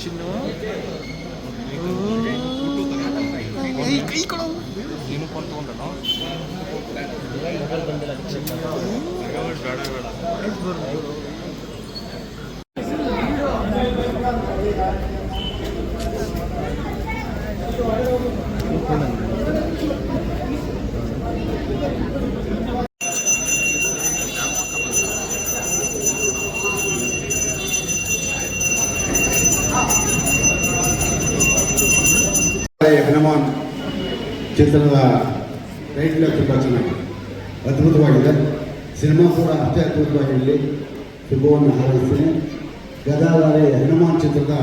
ಚಿನ್ನು ಈ ಕೈ ಕೊಡು ನೀನು ಫೋನ್ ತೊಗೊಂಡನು ಬೇಡ ಹನುಮಾನ್ ಚಿತ್ರದ ಟೈಟ್ಲ ತುಂಬ ಚೆನ್ನಾಗಿದೆ. ಅದ್ಭುತವಾಗಿದೆ. ಸಿನಿಮಾ ಕೂಡ ಅಷ್ಟೇ ಅದ್ಭುತವಾಗಿರಲಿ. ಶುಭವನ್ನು ಹಾರೈಸ್ತೀನಿ. ಗದಾಧಾರಿ ಹನುಮಾನ್ ಚಿತ್ರದ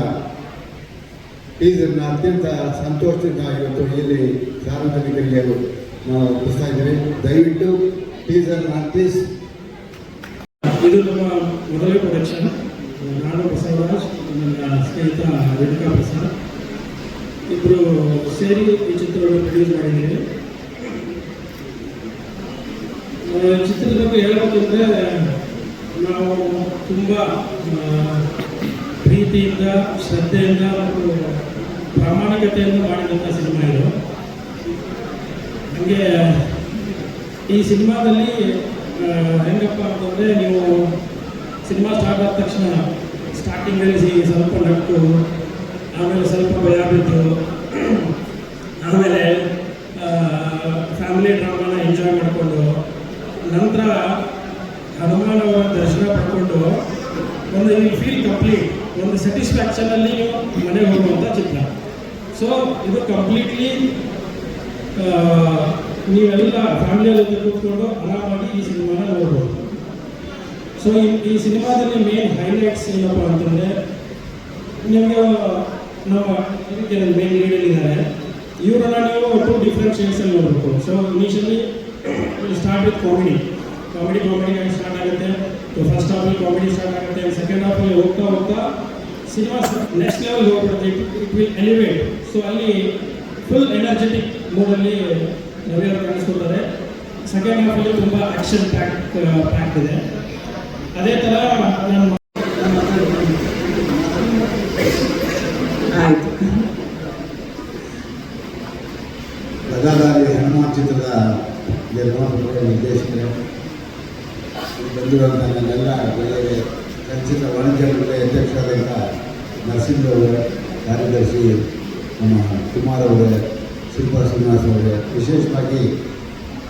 ಟೀಸರ್ನ ಅತ್ಯಂತ ಸಂತೋಷದಿಂದ ಇವತ್ತು ಇಲ್ಲಿ ಸಾರ್ವಜನಿಕರಿಗೆ ನಾವು ತಿಳಿಸ್ತಾ ಇದ್ದೀವಿ. ದಯವಿಟ್ಟು ಟೀಸರ್ನ ಪ್ಲೀಸ್. ಇದು ನಮ್ಮ ಮೊದಲನೇ ಪ್ರೊಡಕ್ಷನ್ ನಾನು ಬಸವರಾಜ್, ನನ್ನ ಸ್ನೇಹಿತ ರೇಣುಕಾ ಪ್ರಸಾದ್. ಇಬ್ಬರು ಸೇರಿ ಈ ಚಿತ್ರವನ್ನು ಪ್ರೊಡ್ಯೂಸ್ ಮಾಡಿದ್ದೀವಿ. ಚಿತ್ರದ ಬಗ್ಗೆ ಹೇಳಬೇಕಂದ್ರೆ, ನಾವು ತುಂಬ ಪ್ರೀತಿಯಿಂದ, ಶ್ರದ್ಧೆಯಿಂದ ಮತ್ತು ಪ್ರಾಮಾಣಿಕತೆಯಿಂದ ಮಾಡಿದಂಥ ಸಿನಿಮಾ ಇದು. ನನಗೆ ಈ ಸಿನಿಮಾದಲ್ಲಿ ಹೆಂಗಪ್ಪ ಅಂತಂದರೆ ನೀವು ಸಿನಿಮಾ ಸ್ಟಾರ್ಟ್ ಆದ ತಕ್ಷಣ ಸ್ಟಾರ್ಟಿಂಗಲ್ಲಿ ಸ್ವಲ್ಪ ನಕ್ಕು ಆಮೇಲೆ ಸ್ವಲ್ಪ ಭಯ ಬಿದ್ದು ಆಮೇಲೆ ಫ್ಯಾಮಿಲಿ ಡ್ರಾಮಾನ ಎಂಜಾಯ್ ಮಾಡಿಕೊಂಡು, ನಂತರ ಹನುಮಾನ್ ದರ್ಶನ ಪಡ್ಕೊಂಡು ಒಂದು ಈ ಫೀಲ್ ಕಂಪ್ಲೀಟ್ ಒಂದು ಸ್ಯಾಟಿಸ್ಫ್ಯಾಕ್ಷನಲ್ಲಿ ಮನೆಗೆ ಹೋಗುವಂಥ ಚಿತ್ರ. ಸೊ ಇದು ಕಂಪ್ಲೀಟ್ಲಿ ನೀವೆಲ್ಲ ಫ್ಯಾಮಿಲಿಯಲ್ಲಿ ಕೂತ್ಕೊಂಡು ಆರಾಮಾಗಿ ಈ ಸಿನಿಮಾನ ನೋಡ್ಬೋದು. ಸೊ ಈ ಸಿನಿಮಾದಲ್ಲಿ ಮೇನ್ ಹೈಲೈಟ್ಸ್ ಏನಪ್ಪ ಅಂತಂದರೆ, ನಿಮಗೆ ನಮ್ಮ ಇದಕ್ಕೆ ಮೇನ್ ಇದ್ದಾರೆ. ಇವರನ್ನ ನೀವು ಟು ಡಿಫ್ರೆಂಟ್ ಶೇಡ್ಸಲ್ಲಿ ನೋಡಬೇಕು. So initially start with comedy comedy comedy start ಆಗುತ್ತೆ. ಫಸ್ಟ್ ಹಾಫಲ್ಲಿ ಕಾಮಿಡಿ ಸ್ಟಾರ್ಟ್ ಆಗುತ್ತೆ. ಸೆಕೆಂಡ್ ಹಾಫಲ್ಲಿ ಹೋಗ್ತಾ ಹೋಗ್ತಾ ಸಿನಿಮಾ ನೆಕ್ಸ್ಟ್ ಲೆವೆಲ್ ಹೋಗ್ಬಿಡುತ್ತೆ. ಇಟ್ ವಿಲ್ ಎಲಿವೇಟ್ ಸೊ ಅಲ್ಲಿ ಫುಲ್ ಎನರ್ಜೆಟಿಕ್ ಮೂಡಲ್ಲಿ ರವಿ ಅವರು ಕಾಣಿಸ್ಕೊಳ್ತಾರೆ. ಸೆಕೆಂಡ್ ಹಾಫಲ್ಲಿ ತುಂಬ ಆಕ್ಷನ್ ಪ್ಯಾಕ್ ಪ್ಯಾಕ್ ಇದೆ. ಅದೇ ಥರ ನಾನು ಆಯಿತು ಗದಾಧಾರಿ ಹನುಮಾನ್ ಚಿತ್ರದ ನಿರ್ಮಾಪಕರು ನಿರ್ದೇಶಕರು ಬಂದಿರುವಂಥ ನನ್ನೆಲ್ಲ ಗೆಳೆಯರೇ ಚಲನಚಿತ್ರ ವಾಣಿಜ್ಯ ಮಂಡಳಿ ಅಧ್ಯಕ್ಷರಾದಂಥ ನರಸಿಂಹ ಅವರೇ, ಕಾರ್ಯದರ್ಶಿ ನಮ್ಮ ಕುಮಾರ್ ಅವರೇ, ಶಿಲ್ಪಾ ಶ್ರೀನಿವಾಸ್ ಅವರೇ, ವಿಶೇಷವಾಗಿ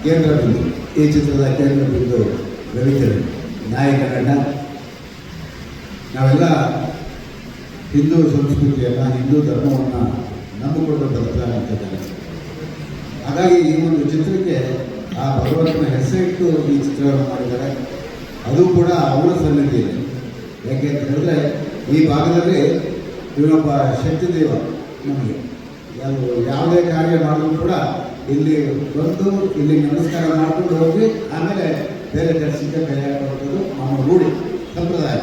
ಕೇಂದ್ರ ಬಿಂದು, ಈ ಚಿತ್ರದ ಕೇಂದ್ರ ಬಿಂದು ರವಿಚರಣ್ ನಾಯಕ ನಟ. ನಾವೆಲ್ಲ ಹಿಂದೂ ಸಂಸ್ಕೃತಿಯನ್ನು, ಹಿಂದೂ ಧರ್ಮವನ್ನು ನಂಬಿಕೊಂಡು ಬರ್ತಾ ಇರ್ತಿದ್ದಾರೆ ಹಾಗಾಗಿ ಈ ಒಂದು ಚಿತ್ರಕ್ಕೆ ಆ ಭಗವಂತನ ಹೆಸರಿಟ್ಟು ಈ ಚಿತ್ರವನ್ನು ಮಾಡಿದ್ದಾರೆ. ಅದು ಕೂಡ ಅವರ ಸನ್ನಿಧಿಯಲ್ಲಿ ಯಾಕೆ ಅಂತ ಹೇಳಿದ್ರೆ, ಈ ಭಾಗದಲ್ಲಿ ಇವನೊಬ್ಬ ಶಕ್ತಿದೇವ ನಮಗೆ. ಯಾವ ಯಾವುದೇ ಕಾರ್ಯ ಮಾಡಿದ್ರು ಕೂಡ ಇಲ್ಲಿ ಬಂದು ಇಲ್ಲಿ ನಮಸ್ಕಾರ ಮಾಡಿಕೊಂಡು ಹೋಗಿ, ಆಮೇಲೆ ಬೇರೆ ಕೆಲಸಕ್ಕೆ ಕೈ ಹಾಕುವಂಥದ್ದು ನಮ್ಮ ರೂಢಿ ಸಂಪ್ರದಾಯ.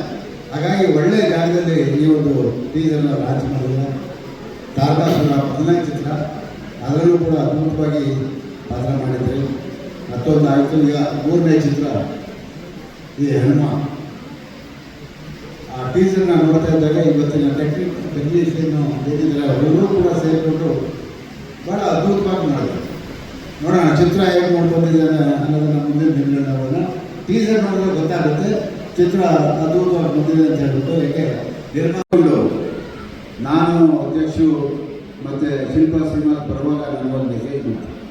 ಹಾಗಾಗಿ ಒಳ್ಳೆಯ ಜಾಗದಲ್ಲಿ ಈ ಒಂದು ಟೀಸರ್ನ ಲಾಂಚ್ ಮಾಡಿದ ತಾರಕಾಸುರ ಮೊದಲನೇ ಚಿತ್ರ. ಅದರಲ್ಲೂ ಕೂಡ ಅದ್ಭುತವಾಗಿ ಪಾತ್ರ ಮಾಡಿದ್ರಿ ಮತ್ತೊಂದು ಆಯಿತು, ಈಗ ಮೂರನೇ ಚಿತ್ರ. ಈ ಹನುಮ ಆ ಟೀಸರ್ನ ನೋಡ್ತಾ ಇದ್ದಾಗ ಇವತ್ತಿನ ಟೆಕ್ನಿಕ್ ಟೆಕ್ನಿಷಿಯನ್ ಏನಿದ್ದಾರೆ ಅವರೂ ಕೂಡ ಸೇರಿಕೊಂಡು ಭಾಳ ಅದ್ಭುತವಾಗಿ ಮಾಡಿದ್ರು. ನೋಡೋಣ, ಚಿತ್ರ ಹೇಗೆ ನೋಡ್ಕೊಂಡಿದ್ದಾನೆ ಅನ್ನೋದನ್ನು ಮುಂದಿನ ದಿನಗಳನ್ನ ಟೀಸರ್ ನೋಡಿದ್ರೆ ಗೊತ್ತಾಗುತ್ತೆ, ಚಿತ್ರ ಅದ್ಭುತವಾಗಿ ಬಂದಿದೆ ಅಂತ ಹೇಳ್ಬಿಟ್ಟು ಯಾಕೆ ನಿರ್ಮಾಣಗಳು ನಾನು ಅಧ್ಯಕ್ಷರು ಮತ್ತು ಶಿಲ್ಪಾ ಶ್ರೀನಿವಾಸ್ ಪರವಾಗಿ ನನಗೊಂದು ಮೆಸೇಜ್ ಮಾಡ್ತಾರೆ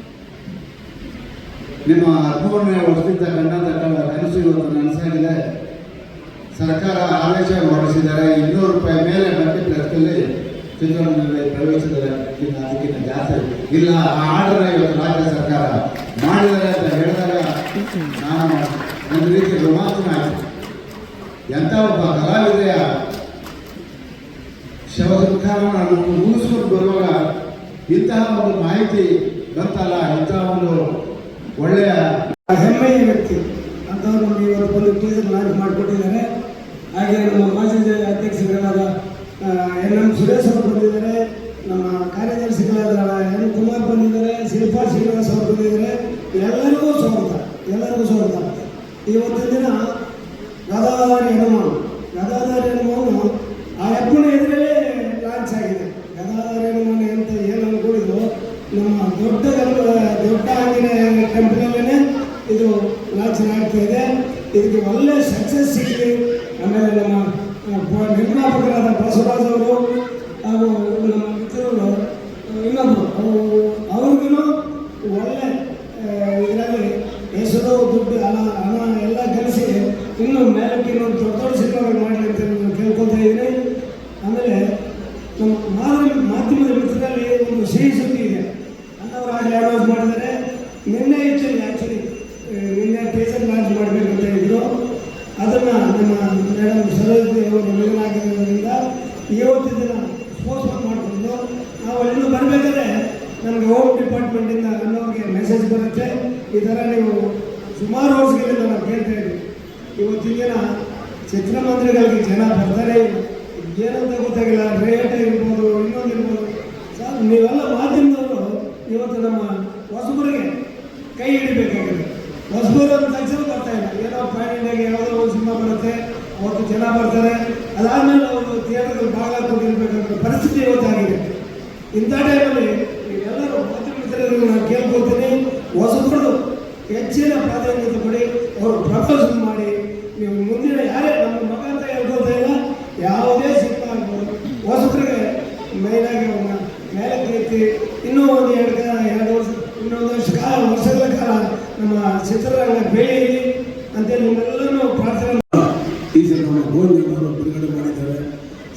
ನಿಮ್ಮ ಹದಿಮೂರನೇ ವರ್ಷದಿಂದ ಕಂಡಂತ ಕನಸು ಇವತ್ತು ನನಸಾಗಿದೆ. ಸರ್ಕಾರ ಆದೇಶ ಹೊರಡಿಸಿದ್ದಾರೆ. ಇನ್ನೂರು ರೂಪಾಯಿ ಮೇಲೆ ಮಲ್ಟಿಪ್ಲೆಕ್ಸಲ್ಲಿ ಚಿತ್ರರಂಗದಲ್ಲಿ ಪ್ರವೇಶಿಸಿದ್ದಾರೆ ಅದಕ್ಕಿಂತ ಜಾಸ್ತಿ ಇಲ್ಲ, ಆ ಆರ್ಡರ್ ಇವತ್ತು ರಾಜ್ಯ ಸರ್ಕಾರ ಮಾಡಿದ್ದಾರೆ ಅಂತ ಹೇಳಿದಾಗ ನಾನು ಒಂದು ರೀತಿ ರೋಮಾಂಚನ ಎಂಥ ಒಬ್ಬ ಕಲಾವಿದೆಯ ಶವ ಸಂಸ್ಕಾರವನ್ನು ಮುಗಿಸ್ಕೊಂಡು ಬರುವಾಗ ಇಂತಹ ಒಂದು ಮಾಹಿತಿ ಬಂತಲ್ಲ, ಇಂತಹ ಒಂದು ಒಳ್ಳೆಯ ಹೆಮ್ಮೆಯ ವ್ಯಕ್ತಿ ಅಂತವ್ರು ಇವತ್ತು ಬಂದು ಟೀಸರ್ ಲಾಂಚ್ ಮಾಡಿಕೊಟ್ಟಿದ್ದಾರೆ. ಹಾಗೆ ನಮ್ಮ ಮಾಜಿ ಅಧ್ಯಕ್ಷರಾದ ಎನ್ ಎಂ ಸುರೇಶ್ ಅವರು ಬಂದಿದ್ದಾರೆ, ನಮ್ಮ ಕಾರ್ಯದರ್ಶಿಗಳಾದ ಎನ್ ಕುಮಾರ್ ಬಂದಿದ್ದಾರೆ, ಶಿಲ್ಪಾ ಶ್ರೀನಿವಾಸ್ ಅವರು ಬಂದಿದ್ದಾರೆ. ಎಲ್ಲರಿಗೂ ಸ್ವಾಗತ ಎಲ್ಲರಿಗೂ ಸ್ವಾಗತ. ಇವತ್ತಿನ ದಿನ ಗದಾಧಾರಿ ಹನುಮಾನ್ இதுக்கு நல்ல சக்சஸ் செய்து நம்ம ಅದನ್ನು ನಮ್ಮ ಮೇಡಮ್ ಸರೋಜಿ ಅವರು ಮಗನಾಗಿರೋದ್ರಿಂದ ಇವತ್ತು ದಿನ ಸ್ಪೋನ್ಸರ್ ಮಾಡಿಕೊಂಡು ನಾವು ಅಲ್ಲಿಂದ ಬರಬೇಕಾದ್ರೆ ನಮಗೆ ಹೋಮ್ ಡಿಪಾರ್ಟ್ಮೆಂಟಿಂದ ಅನ್ನೋರಿಗೆ ಮೆಸೇಜ್ ಬರುತ್ತೆ. ಈ ಥರ ನೀವು ಸುಮಾರು ವರ್ಷಗಳಿಂದ ನಾವು ಕೇಳ್ತಾ ಇದ್ದೀವಿ. ಇವತ್ತಿನ ದಿನ ಚಿತ್ರಮಂದಿರಗಳಿಗೆ ಜನ ಬರ್ತಾರೆ. ಏನಂತ ಗೊತ್ತಾಗಿಲ್ಲ ರೇಟ್ ಇರ್ಬೋದು, ಇನ್ನೊಂದು ಇರ್ಬೋದು. ಸರ್ ನೀವೆಲ್ಲ ಮಾಧ್ಯಮದವರು ಇವತ್ತು ನಮ್ಮ ಹೊಸಬರಿಗೆ ಕೈ ಹಿಡಿಬೇಕಾಗಿದೆ. ಹೊಸಬರು ಅಂತ ತಕ್ಷಣ ಬರ್ತಾ ಇಲ್ಲ. ಏನೋ ಫೈನ್ ಇಂಡಿಯಾಗೆ ಯಾವುದೋ ಅವತ್ತು ಜನ ಬರ್ತಾರೆ. ಅದಾದಮೇಲೆ ಅವರು ಥಿಯೇಟರ್ ಭಾಗ ಕೊಟ್ಟಿರ್ಬೇಕಂತ ಪರಿಸ್ಥಿತಿ ಇವತ್ತಾಗಿದೆ ಇಂಥ ಟೈಮಲ್ಲಿ ಎಲ್ಲರೂ ಮಿತ್ರರಿಗೆ ನಾನು ಕೇಳ್ಕೊಳ್ತೀನಿ. ಹೊಸಬರು ಹೆಚ್ಚಿನ ಪ್ರಾಧಾನ್ಯತೆ ಕೊಡಿ ಅವರು ಪ್ರಪೋಸಲ್ ಮಾಡಿ. ನೀವು ಮುಂದಿನ ಯಾರೇ ನಮ್ಮ ಮಗ ಅಂತ ಹೇಳ್ಕೊಳ್ತಾ ಇಲ್ಲ, ಯಾವುದೇ ಸಿನಿಮಾ ಆಗ್ಬೋದು. ಹೊಸಬರಿಗೆ ಮೇಲಾಗಿ ಅವ್ರನ್ನ ಮೇಲಕ್ಕೆ ಎತ್ತಿ ಇನ್ನೂ ಒಂದು ಎರಡು ಕಾಲ ಎರಡು ವರ್ಷ ಇನ್ನೊಂದು ವರ್ಷ, ಕಾಲ, ವರ್ಷಗಳ ಕಾಲ ನಮ್ಮ ಚಿತ್ರರಂಗ ಬೆಳೆಯಲಿ ಅಂತೇಳಿ ನಿಮ್ಮೆಲ್ಲರೂ ಪ್ರಾರ್ಥನೆ ಗೋಲ್ಗಳನ್ನು ಬಿಡುಗಡೆ ಮಾಡಿದ್ದಾರೆ.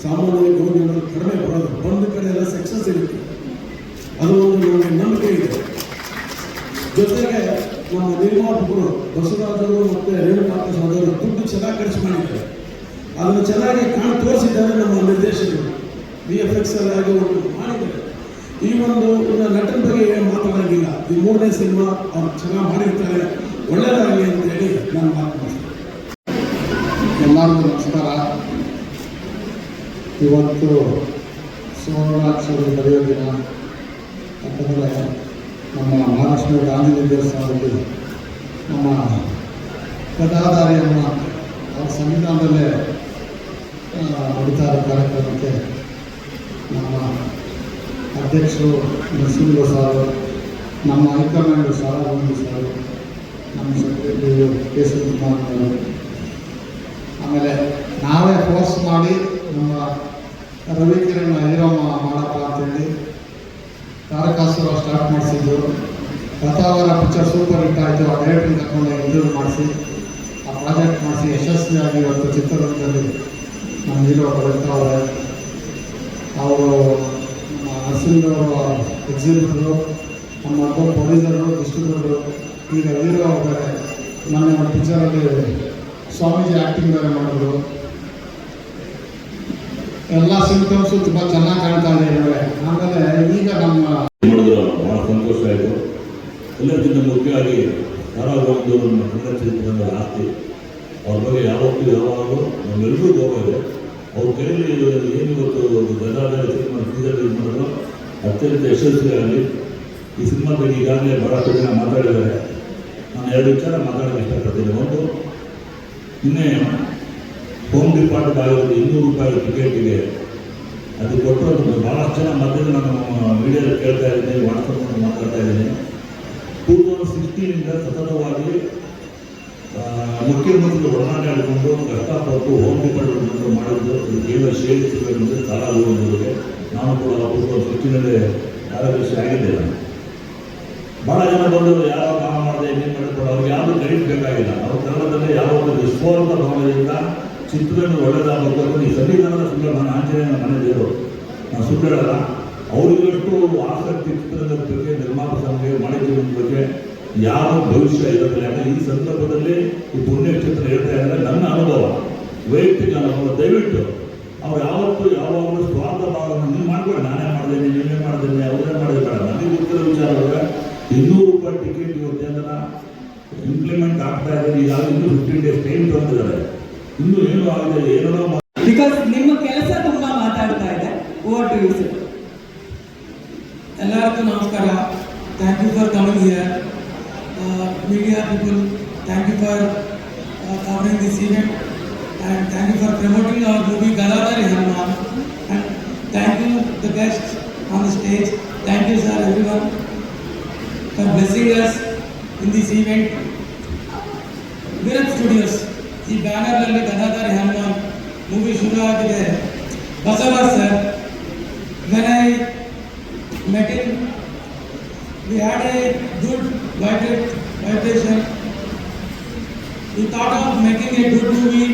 ಸಾಮಾನ್ಯವಾಗಿ ಗೋಲ್ಗಳು ಕಡಿಮೆ ಬರೋದು ಬಂದ ಕಡೆ ಎಲ್ಲ ಸಕ್ಸಸ್ ಇರುತ್ತೆ. ಅದು ಒಂದು ನಮಗೆ ನಂಬಿಕೆ ಇದೆ. ಜೊತೆಗೆ ನಮ್ಮ ನಿರ್ಮಾಪಕರು ಬಸವರಾಜರು ಮತ್ತು ರೇಣುಕಾಂತ ಸಹೋದರರು ದುಡ್ಡು ಚೆನ್ನಾಗಿ ಖರ್ಚು ಮಾಡಿದ್ದಾರೆ. ಅದನ್ನು ಚೆನ್ನಾಗಿ ಕಾಣ ತೋರಿಸಿದ್ದಾರೆ ನಮ್ಮ ನಿರ್ದೇಶಕರು. ವಿ ಎಫ್ ಎಕ್ಸ್ ಅಲ್ಲಿ ಒಂದು ಮಾಡಿದ್ದಾರೆ. ಈ ಒಂದು ನಟನ ಬಗ್ಗೆ ಏನು ಮಾತಾಡೋಂಗಿಲ್ಲ ಈ ಮೂರನೇ ಸಿನಿಮಾ ಅವ್ರು ಚೆನ್ನಾಗಿ ಮಾಡಿರ್ತಾರೆ. ಒಳ್ಳೆಯದಾಗಲಿ ಅಂತ ಹೇಳಿ ನಾನು ಮಾತು ಎಲ್ಲರಿಗೂ ನಮಸ್ಕಾರ. ಇವತ್ತು ಸುವರ್ಣಾಕ್ಷರ ಬರೆಯೋ ದಿನ. ಯಾಕಂದರೆ ನಮ್ಮ ಮಹಾಲಕ್ಷ್ಮಿ ಗಾಂಧಿ ದೇವಸ್ಥಾನದಲ್ಲಿ ನಮ್ಮ ಪ್ರಜಾದಾರಿಯನ್ನು ಅವರ ಸಂವಿಧಾನದಲ್ಲೇ ನಡೀತಾ ಇರೋ ಕಾರ್ಯಕ್ರಮಕ್ಕೆ ನಮ್ಮ ಅಧ್ಯಕ್ಷರು ನರಸಿಂಹ ಸಾರು, ನಮ್ಮ ಹೈಕಮಾಂಡ್ ಸಾರಾಗೊಂಡು ಸಾರು, ನಮ್ಮ ಸೆಕ್ರೆಟರಿ ಕೇಶವ ಕುಮಾರ್ ಅವರು ಆಮೇಲೆ ನಾವೇ ಫೋರ್ಸ್ ಮಾಡಿ ನಮ್ಮ ರವಿಕಿರಣ್ ಹೀರಮ್ಮ ಮಾಡಪ್ಪ ಅಂತೇಳಿ ತಾರಕಾಸುರ ಸ್ಟಾರ್ಟ್ ಮಾಡಿಸಿದ್ದು ಪ್ರತಾವರ ಪಿಕ್ಚರ್ ಸೂಪರ್ ಹಿಟ್ ಆಯಿತು. ಆ ಡೈರೆಕ್ಟರ್ ತಗೊಂಡು ಇಂಟರ್ವ್ಯೂ ಮಾಡಿಸಿ. ಆ ಪ್ರಾಜೆಕ್ಟ್ ಮಾಡಿಸಿ. ಯಶಸ್ವಿಯಾಗಿ ಇವತ್ತು ಚಿತ್ರರಂಗದಲ್ಲಿ ನಮ್ಮ ಹೀರೋ ಬರ್ತಾವ್ರೆ ಅವರು. ನಮ್ಮ ನರಸಿಂಹವರು ಎಕ್ಸಿಬಿಟರು ನಮ್ಮ ಪ್ರೊಡ್ಯೂಸರು ಡಿಸ್ಟ್ರಿಬ್ಯೂಟರು ಈಗ ಹೀರೋ ಅವರೇ. ಮೊನ್ನೆ ನಮ್ಮ ಪಿಕ್ಚರಲ್ಲಿ ಸ್ವಾಮೀಜಿ ಆಕ್ಟಿಂಗ್ ಬೇರೆ ಮಾಡಿದ್ರು ಎಲ್ಲ ಸಿಂಪ್ಟಮ್ಸ್ ತುಂಬಾ ಚೆನ್ನಾಗಿ ಕಾಣ್ತಾ ಇದೆ ಆಮೇಲೆ ಈಗ ನಮ್ಮ ನೋಡಿದ್ರು ಬಹಳ ಸಂತೋಷ ಆಯಿತು. ಎಲ್ಲಕ್ಕಿಂತ ಮುಖ್ಯವಾಗಿ ಯಾರಾಗೊಂದು ನಮ್ಮ ಕನ್ನಡ ಆಸ್ತಿ, ಅವ್ರ ಬಗ್ಗೆ ಯಾವತ್ತೂ ಯಾವಾಗಲೂ ನಮ್ಮೆಲ್ಲರಿಗೂ ಗೌರವ ಇದೆ. ಅವ್ರ ಕೈಯಲ್ಲಿ ಏನಿವತ್ತು ಗದಾಧಾರ ಸಿನಿಮಾ ಇದು ಮಾಡಿದ್ರು, ಅತ್ಯಂತ ಯಶಸ್ವಿಯಾಗಲಿ ಈ ಸಿನಿಮಾ ಬಗ್ಗೆ ಈಗಾಗಲೇ ಬಹಳಷ್ಟು ಜನ ಮಾತಾಡಿದ್ದಾರೆ. ನಾನು ಎರಡು ವಿಚಾರ ಮಾತಾಡೋಕ್ಕೆ ಇಷ್ಟಪಡ್ತೀನಿ. ಒಂದು ನಿನ್ನೆ ಹೋಮ್ ಡಿಪಾರ್ಟ್ಮೆಂಟ್ ಆಗಿರೋದು ಇನ್ನೂರು ರೂಪಾಯಿ ಟಿಕೆಟಿಗೆ ಅದು ಕೊಟ್ಟರು ಭಾಳಷ್ಟು ಜನ ಮಧ್ಯದಲ್ಲಿ ನಾನು ಮೀಡಿಯಾದಲ್ಲಿ ಕೇಳ್ತಾ ಇದ್ದೀನಿ ವಾಟ್ಸಪ್ ಮಾತಾಡ್ತಾ ಇದ್ದೀನಿ. ಟೂ ತೌಸಂಡ್ ಸಿಕ್ಸ್ಟೀನಿಂದ ಸತತವಾಗಿ ಮುಖ್ಯಮಂತ್ರಿಗಳು ಒಡನಾಟ ಆಡಿಕೊಂಡು ಕಷ್ಟಪಟ್ಟು ಹೋಮ್ ಡಿಪಾರ್ಟ್ಮೆಂಟ್ ಮಾಡಿದ್ದು, ಅದು ಕೇವಲ ಸೇರಿಸಬೇಕಂದ್ರೆ ಸಾಲ ಹೋಗೋದಕ್ಕೆ ನಾನು ಕೂಡ ಟೂ ತೌಸಂಡ್ ಸಿಕ್ಸ್ಟೀನಲ್ಲಿ ಕಾರ್ಯದರ್ಶಿ ಆಗಿದ್ದೆ ಭಾಳ ಜನ ಬಂದು ಯಾವ ಕಾಮ ಮಾಡಿದೆ, ಏನು ಮಾಡಿದ್ರು ಅವ್ರಿಗೆ ಯಾರು ಕ್ರೆಡಿಟ್ ಬೇಕಾಗಿಲ್ಲ. ಅವ್ರ ಕನ್ನಡದಲ್ಲಿ ಯಾವ ಒಂದು ವಿಸ್ಫೋರಕ ಭಾವನೆಯಿಂದ ಚಿತ್ರದಲ್ಲಿ ಒಳ್ಳೆಯದಾಗಬೇಕು ಅಂತ ಈ ಸಂವಿಧಾನದ ಸುಳ್ಳು ನಾನು ಆಂಜನೇಯನ ಮನೆ ದೇವರು ನಾನು ಸುಳ್ಳಲ್ಲ ಅವರಿಗಷ್ಟು ಆಸಕ್ತಿ ಚಿತ್ರದ ಬಗ್ಗೆ ನಿರ್ಮಾಪಕರಿಗೆ ಮಾಡಿದ ಬಗ್ಗೆ ಯಾವ ಭವಿಷ್ಯ ಇರೋದಿಲ್ಲ. ಯಾಕಂದ್ರೆ ಈ ಸಂದರ್ಭದಲ್ಲಿ ಈ ಪುಣ್ಯಕ್ಷೇತ್ರ ಹೇಳ್ತಾ ಇದ್ದಾರೆ, ನನ್ನ ಅನುಭವ, ವೈಯಕ್ತಿಕ ಅನುಭವ. ದಯವಿಟ್ಟು, ಅವ್ರು ಯಾವತ್ತೂ ಯಾವಾಗಲೂ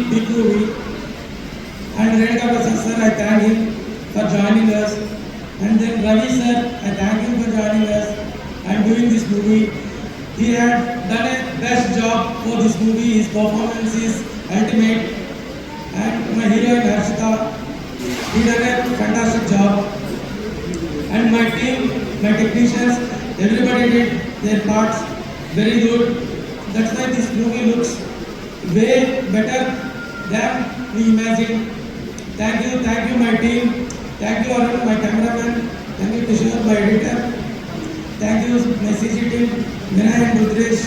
movie. And Renka Prasad sir, I thank him for joining us. And then Ravi sir, I thank him for joining us and doing this movie. He had done a best job for this movie. His performance is ultimate. And my heroine Harshita, he done a fantastic job and my team, my technicians, everybody did their parts very good. That's why this movie looks way better than we imagined. Thank you, thank you, my team. Thank you, Arun, my cameraman. Thank you, Kishore, my editor. Thank you, my CG team, Vinay and Rudresh.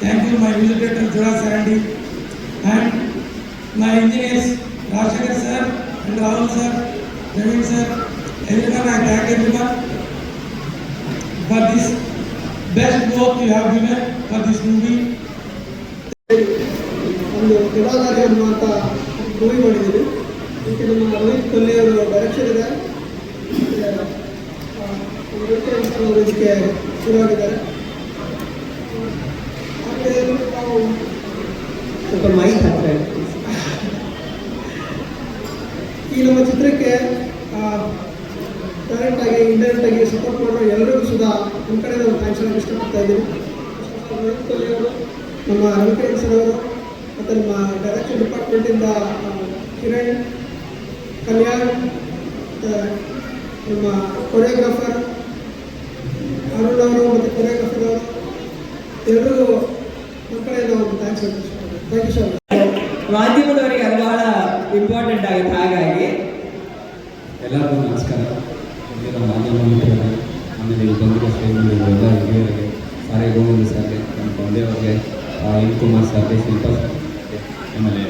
Thank you, my director, Jura Sarandi. And my engineers, Rashekar sir and Rahul sir, Naveen sir. Everyone, I thank everyone for this best work you have given for this movie. ಒಂದು ಕೆಡಾದಾರಿ ಅನ್ನುವಂಥ movie ಮಾಡಿದ್ದೀವಿ ಇದಕ್ಕೆ ನಮ್ಮ ರೋಹಿತ್ ಕೊಲ್ಲಿ ಅವರ direction ಇದೆ. ವೆಂಕಟೇಶ್ ಇದಕ್ಕೆ ಶುರುವಾಗಿದ್ದಾರೆ. ಮತ್ತೆ ನಾವು ಸ್ವಲ್ಪ ಮೈಕ್ ಹತ್ರ. ಈ ನಮ್ಮ ಚಿತ್ರಕ್ಕೆ ಡೈರೆಕ್ಟ್ ಆಗಿ ಇಂಡೈರೆಕ್ಟ್ ಆಗಿ ಸಪೋರ್ಟ್ ಮಾಡೋ ಎಲ್ಲರಿಗೂ ಸುಧಾ ನಮ್ಮ ಕಡೆ ನಾವು ಥ್ಯಾಂಕ್ಸ್ ಹೇಳಕ್ಕೆ ಇಷ್ಟಪಡ್ತಾ ಇದ್ದೀನಿ. ರೋಹಿತ್ ಕೊಹ್ಲಿ ಅವರು ನಮ್ಮ ಸರ್ ಅವರು ಮತ್ತು ನಮ್ಮ ಡೈರೆಕ್ಷನ್ ಡಿಪಾರ್ಟ್ಮೆಂಟಿಂದ ಇಂದ ಕಿರಣ್ ಕಲ್ಯಾಣ್ ಮತ್ತು ನಮ್ಮ ಕೊರಿಯೋಗ್ರಾಫರ್ ಅರುಣ್ ಅವರು ಮತ್ತು ಕೊರಿಯೋಗ್ರಾಫರ್ ಅವರು ಎಲ್ಲರಿಗೂ ನಮ್ಮ ಕಡೆಯಿಂದ ಒಂದು ಥ್ಯಾಂಕ್ಸ್ ಥ್ಯಾಂಕ್ ಯು ಸರ್ ಮಾಧ್ಯಮದವರಿಗೆ ಅದು ಬಹಳ ಇಂಪಾರ್ಟೆಂಟ್ ಆಗುತ್ತೆ ಹಾಗಾಗಿ. ಎಲ್ಲರಿಗೂ ನಮಸ್ಕಾರ. ನಮ್ಮ ಮಾಧ್ಯಮ ಮಿತ್ರರು ಆಮೇಲೆ ಇಲ್ಲಿ ಬಂದಿರೋ ಸ್ನೇಹಿತರು ಎಲ್ಲ ಹಿರಿಯರಿಗೆ ಸಾರೆ ಗೋವಿಂದ ಸರ್ಗೆ ನಮ್ಮ ತಂದೆಯವ್ರಿಗೆ ಅನಿಲ್ ಕುಮಾರ್ ಸರ್ಗೆ ಶಿಲ್ಪಾ. ಸರ್ಗೆ ಆಮೇಲೆ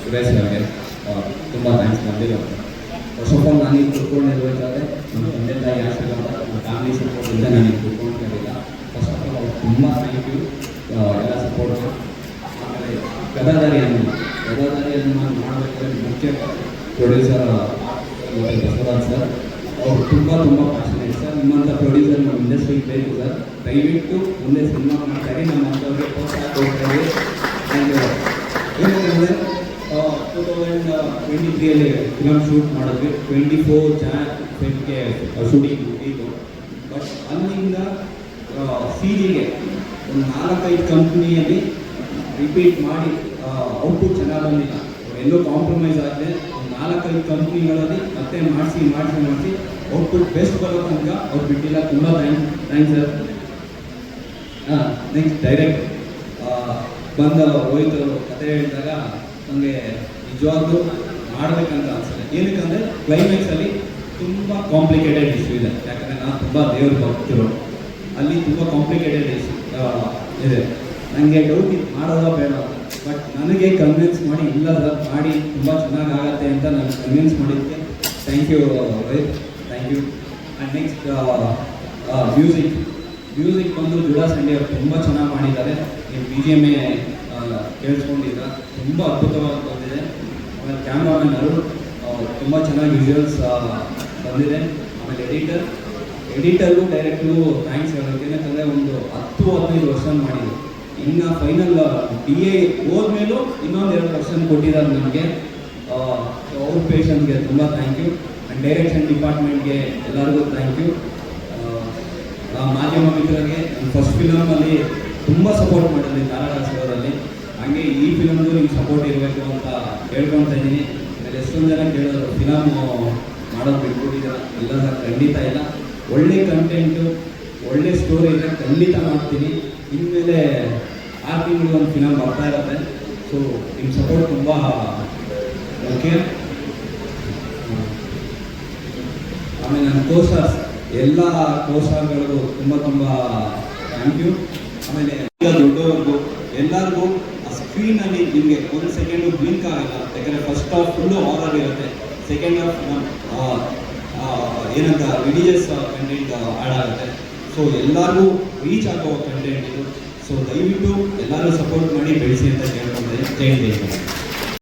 ಸುರೇಶ್ ಅವರಿಗೆ ತುಂಬ ಥ್ಯಾಂಕ್ಸ್ ಬಂದಿರೋ ಫಸ್ಟ್ ಆಫ್ ಆಲ್ ನಾನು ಈಗ ಕುತ್ಕೊಂಡಿರ್ಬೇಕಾದ್ರೆ ನಮ್ಮ ತಂದೆ ತಾಯಿ ಆಶೀರ್ವಾದ, ನಮ್ಮ ಫ್ಯಾಮಿಲಿ ಸಪೋರ್ಟಿಂದ ನಾನು ಈಗ ಕುತ್ಕೊಂಡಿರಲಿಲ್ಲ ಫಸ್ಟ್ ಆಫ್ ಆಲ್ ಅವ್ರಿಗೆ ತುಂಬ ಥ್ಯಾಂಕ್ ಯು ಎಲ್ಲ ಸಪೋರ್ಟ್ ಆಮೇಲೆ ಗದಾದಾರಿ ಹನುಮ ಗದಾದಾರಿ ಮಾಡಬೇಕಾದ್ರೆ ಮುಖ್ಯ ಪ್ರೊಡ್ಯೂಸರ್ ಬಸವರಾಜ್ ಸರ್ ಅವ್ರು ತುಂಬ ತುಂಬ ಪ್ಯಾಷನೇಟ್ ಸರ್ ನಿಮ್ಮಂಥ ಪ್ರೊಡ್ಯೂಸರ್ ನಮ್ಮ ಇಂಡಸ್ಟ್ರಿಗೆ ಬೇಕು ಸರ್ ದಯವಿಟ್ಟು ಮುಂದೆ ಸಿನಿಮಾ ಮಾಡ್ತಾರೆ ನಮ್ಮಂಥವ್ರಿಗೆ ಆ್ಯಂಡ್ ಏನಂದರೆ ಟೂ ತೌಸಂಡ್ ಟ್ವೆಂಟಿ ತ್ರೀಯಲ್ಲಿ ಫಿಲಮ್ ಶೂಟ್ ಮಾಡಿದ್ವಿ. ಟ್ವೆಂಟಿ ಫೋರ್ ಜಾನ್ ಶೂಟಿಂಗ್ ಇದು ಬಟ್ ಅಲ್ಲಿಂದ ಸೀರಿಗೆ ಒಂದು ನಾಲ್ಕೈದು ಕಂಪ್ನಿಯಲ್ಲಿ ರಿಪೀಟ್ ಮಾಡಿ ಔಟ್ಪುಟ್ ಚೆನ್ನಾಗಿ ಬಂದಿಲ್ಲ. ಎಲ್ಲೋ ಕಾಂಪ್ರಮೈಸ್ ಆಗಿದೆ. ಒಂದು ನಾಲ್ಕೈದು ಕಂಪ್ನಿಗಳಲ್ಲಿ ಮತ್ತೆ ಮಾಡಿಸಿ ಮಾಡಿಸಿ ಮಾಡಿಸಿ ಔಟ್ಪುಟ್ ಬೆಸ್ಟ್ ಬರೋ ತನಕ ಅವ್ರು ಬಿಟ್ಟಿಲ್ಲ. ತುಂಬ ಥ್ಯಾಂಕ್ ಥ್ಯಾಂಕ್ ಸರ್. ಹಾಂ ನೆಕ್ಸ್ಟ್ ಡೈರೆಕ್ಟ್ ಬಂದ ಹೋಯ್ತರು ಕತೆ ಹೇಳಿದಾಗ ನನಗೆ ನಿಜವಾಗ್ಲೂ ಮಾಡಬೇಕಂತ ಅನ್ಸುತ್ತೆ. ಏನಕ್ಕಂದರೆ ಕ್ಲೈಮ್ಯಾಕ್ಸಲ್ಲಿ ತುಂಬ ಕಾಂಪ್ಲಿಕೇಟೆಡ್ ಇಶ್ಯೂ ಇದೆ. ಯಾಕಂದರೆ ನಾನು ತುಂಬ ದೇವ್ರ ಭಕ್ತರು ಅಲ್ಲಿ ತುಂಬ ಕಾಂಪ್ಲಿಕೇಟೆಡ್ ಇಶ್ಯೂ ಇದೆ. ನನಗೆ ಡೌಟ್ ಇದು ಮಾಡೋದ ಬೇಡ. ಬಟ್ ನನಗೆ ಕನ್ವಿನ್ಸ್ ಮಾಡಿ ಇಲ್ಲ ಸರ್ ಮಾಡಿ, ತುಂಬ ಚೆನ್ನಾಗಾಗತ್ತೆ ಅಂತ ನಾನು ಕನ್ವಿನ್ಸ್ ಮಾಡಿದ್ದೆ thank you Rohit thank you and next music music ಬಂದು ಜುಡಾ ಸಂಡೆ ಅವರು ತುಂಬ ಚೆನ್ನಾಗಿ ಮಾಡಿದ್ದಾರೆ. ಬಿ ಜಿ ಎಂ ಎ ಕೇಳಿಸ್ಕೊಂಡಿದ್ದ ತುಂಬ ಅದ್ಭುತವಾಗಿ ಬಂದಿದೆ. ಆಮೇಲೆ ಕ್ಯಾಮ್ರಾಮನ್ ತುಂಬ ಚೆನ್ನಾಗಿ ವಿಜುವಲ್ಸ್ ಬಂದಿದೆ. ಆಮೇಲೆ ಎಡಿಟರ್ ಎಡಿಟರ್ಗೂ ಡೈರೆಕ್ಟ್ರು ಥ್ಯಾಂಕ್ಸ್ ಹೇಳೋಕೆ, ಯಾಕಂದರೆ ಒಂದು ಹತ್ತು ಹದಿನೈದು ವರ್ಷ ಮಾಡಿದ್ರು. ಇನ್ನು ಫೈನಲ್ ಬಿ ಎ ಹೋದ್ಮೇಲೂ ಇನ್ನೊಂದು ಎರಡು ವರ್ಷನ್ ಕೊಟ್ಟಿದ್ದಾರೆ ನನಗೆ ಅವ್ರ ಪೇಷನ್ಸ್ಗೆ ತುಂಬ ಥ್ಯಾಂಕ್ ಯು ಆ್ಯಂಡ್ ಡೈರೆಕ್ಷನ್ ಡಿಪಾರ್ಟ್ಮೆಂಟ್ಗೆ ಎಲ್ಲರಿಗೂ ಥ್ಯಾಂಕ್ ಯು ಮಾಧ್ಯಮ ಮಿತ್ರರಿಗೆ ಫಸ್ಟ್ ಫಿಲಮಲ್ಲಿ ತುಂಬ ಸಪೋರ್ಟ್ ಮಾಡಿದ್ರಿ ತಾರಾದಾಸವರಲ್ಲಿ ಹಾಗೆ ಈ ಫಿಲಮ್ಗೂ ನಿಮ್ಗೆ ಸಪೋರ್ಟ್ ಇರಬೇಕು ಅಂತ ಹೇಳ್ಕೊತಾ ಇದ್ದೀನಿ. ಆಮೇಲೆ ಎಷ್ಟೊಂದು ಜನ ಕೇಳಿದ್ರು ಫಿಲಮ್ ಮಾಡೋದು ಬಿಟ್ಬಿಟ್ಟಿದ್ದೀರ? ಇಲ್ಲ ಸರ್, ಖಂಡಿತ ಇಲ್ಲ. ಒಳ್ಳೆ ಕಂಟೆಂಟು ಒಳ್ಳೆ ಸ್ಟೋರಿ ಇದೆ ಖಂಡಿತ ಮಾಡ್ತೀನಿ. ಇನ್ಮೇಲೆ ಆರು ತಿಂಗಳು ಒಂದು ಫಿಲಮ್ ಬರ್ತಾ ಇರುತ್ತೆ. ಸೊ ನಿಮ್ಮ ಸಪೋರ್ಟ್ ತುಂಬ ಓಕೆ ಆಮೇಲೆ ನನ್ನ ಕೋಸ್ಟರ್ಸ್ ಎಲ್ಲ ಕೋಸ್ಟರ್ಗಳಿಗೂ ತುಂಬ ತುಂಬ ಥ್ಯಾಂಕ್ ಯು ಆಮೇಲೆ ಈಗ ಎಲ್ಲರಿಗೂ ಆ ಸ್ಕ್ರೀನಲ್ಲಿ ನಿಮಗೆ ಒಂದು ಸೆಕೆಂಡು ಬ್ಲಿಂಕ್ ಆಗಲ್ಲ. ಯಾಕಂದರೆ ಫಸ್ಟ್ ಆಫ್ ಫುಲ್ಲು ಹಾರರ್ ಇರುತ್ತೆ. ಸೆಕೆಂಡ್ ಹಾಫ್ ಏನಂತ ರಿಲಿಜಿಯಸ್ ಕಂಟೆಂಟ್ ಆಗುತ್ತೆ. ಸೊ ಎಲ್ಲರಿಗೂ ರೀಚ್ ಆಗೋ ಕಂಟೆಂಟ್ ಇದು. ಸೊ ದಯವಿಟ್ಟು ಎಲ್ಲರೂ ಸಪೋರ್ಟ್ ಮಾಡಿ ಬೆಳೆಸಿ ಅಂತ ಕೇಳ್ಕೊಂಡೆ. ಜೈ ಜೈ